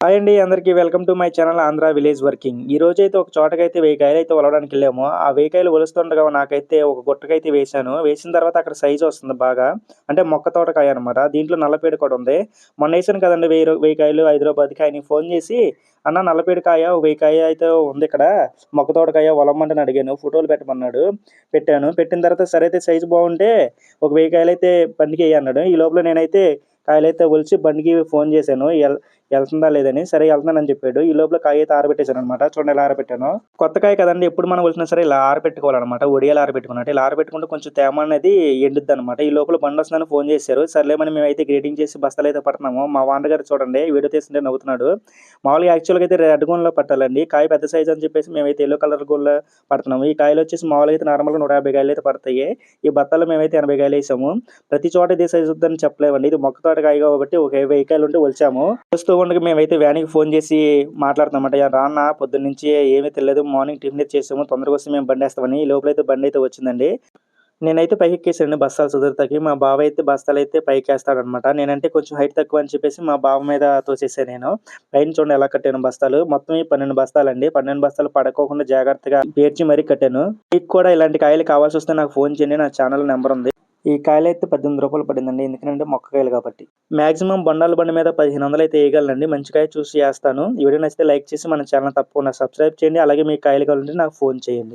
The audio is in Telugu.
హాయ్ అండి అందరికీ welcome to my channel Andhra village working. ఈ రోజు అయితే ఒక చోటకైతే వెయ్యి కాయలు అయితే ఒలవడానికి వెళ్ళాము. ఆ వెయ్యి కాయలు ఒలుస్తుండగా నాకైతే ఒక గుట్టకైతే వేసాను వేసిన తర్వాత అక్కడ సైజు వస్తుంది బాగా. అంటే మొక్క తోటకాయ అనమాట దీంట్లో నల్లపేడు కూడా ఉంది. మొన్న వేసాను కదండి వెయ్యి వెయ్యి కాయలు హైదరాబాద్కి కాయని ఫోన్ చేసి అన్న నల్లపేడు కాయ వెయ్యి కాయ అయితే ఉంది ఇక్కడ. మొక్క తోటకాయ ఒలమ్మంటని అడిగాను. ఫోటోలు పెట్టమన్నాడు. పెట్టాను. పెట్టిన తర్వాత సరే అయితే సైజు బాగుంటే ఒక వెయ్యి కాయలు అయితే బండికి అన్నాడు. ఈ లోపల నేనైతే కాయలు అయితే ఒలిచి బండికి ఫోన్ చేశాను. ఎల్ వెళ్తుందా లేదని సరే వెళ్తున్నానని చెప్పాడు. ఈ లోపల కాయ అయితే ఆరబెట్టేశాను అనమాట చూడండి ఇలా ఆరబెట్టాను. కొత్త కాయ కదండి ఎప్పుడు మనం వచ్చినా సరే ఇలా ఆరబెట్టుకోవాలన్నమాట ఒడియాలు ఆరబెట్టుకున్నట్టు. ఇలా ఆరబెట్టుకుంటే కొంచెం తేమ అనేది ఎండుద్ది అనమాట ఈ లోపల బండి వస్తుందని ఫోన్ చేశారు. సర్లేమని మేమైతే గ్రేటింగ్ చేసి బస్తాలు అయితే పడుతున్నాము. మా వాండగారు చూడండి వీడియో తీస్తుంటే నవ్వుతున్నాడు. మామూలుగా యాక్చువల్గా అయితే రెడ్ గోన్లో పట్టాలండి. కాయ పెద్ద సైజ్ అని చెప్పేసి మేమైతే ఎల్లో కలర్ గోన్లో పడుతున్నాము. ఈ కాయలు వచ్చేసి మామూలుగా అయితే నార్మల్గా నూట యాభై కాయలు అయితే పడతాయి. ఈ బత్తాలు మేమైతే ఎనభై కాయలు వేసాము. ప్రతి చోట ఇదే సైజ్ వద్దని చెప్పలేమండి. ఇది మొక్క తోట కాయ కాబట్టి ఒక వెయ్యి కాయలు ఉంటే వచ్చాము వస్తూ ఉండగా మేమైతే వ్యాన్కి ఫోన్ చేసి మాట్లాడుతామంట రాన్న పొద్దున్న నుంచి ఏమీ తెలియదు మార్నింగ్ టిఫిన్ అయితే చేసాము తొందరగా వస్తే మేము బండి వేస్తామని ఈ లోపల అయితే బండి అయితే వచ్చిందండి. నేనైతే పైకి ఎక్కేసాను బస్తాలు సుదూరతకి మా బావ అయితే బస్తాలు అయితే పైకి వేస్తాడనమాట నేనంటే కొంచెం హైట్ తక్కువ అని చెప్పేసి మా బావ మీద తోసేసాను నేను. పైన చూడండి ఎలా కట్టాను బస్తాలు మొత్తం ఈ పన్నెండు బస్తాలు అండి పన్నెండు బస్తాలు పడుకోకుండా జాగ్రత్తగా పేర్చి మరీ కట్టాను. మీకు కూడా ఇలాంటి కాయలు కావాల్సి వస్తే నాకు ఫోన్ చేయండి. నా ఛానల్ నెంబర్ ఉంది. ఈ కాయలు అయితే పద్దెనిమిది రూపాయలు పడిందండి. ఎందుకంటే మొక్క కాయలు కాబట్టి. మాక్సిమం బండాల బండి మీద పదిహేను వందలు అయితే వేయగలనండి. మంచి కాయ చూసి వేస్తాను ఈ వీడియో నచ్చితే లైక్ చేసి మన ఛానల్ తప్పకుండా సబ్స్క్రైబ్ చేయండి. అలాగే మీ కాయలు కావాలంటే నాకు ఫోన్ చేయండి.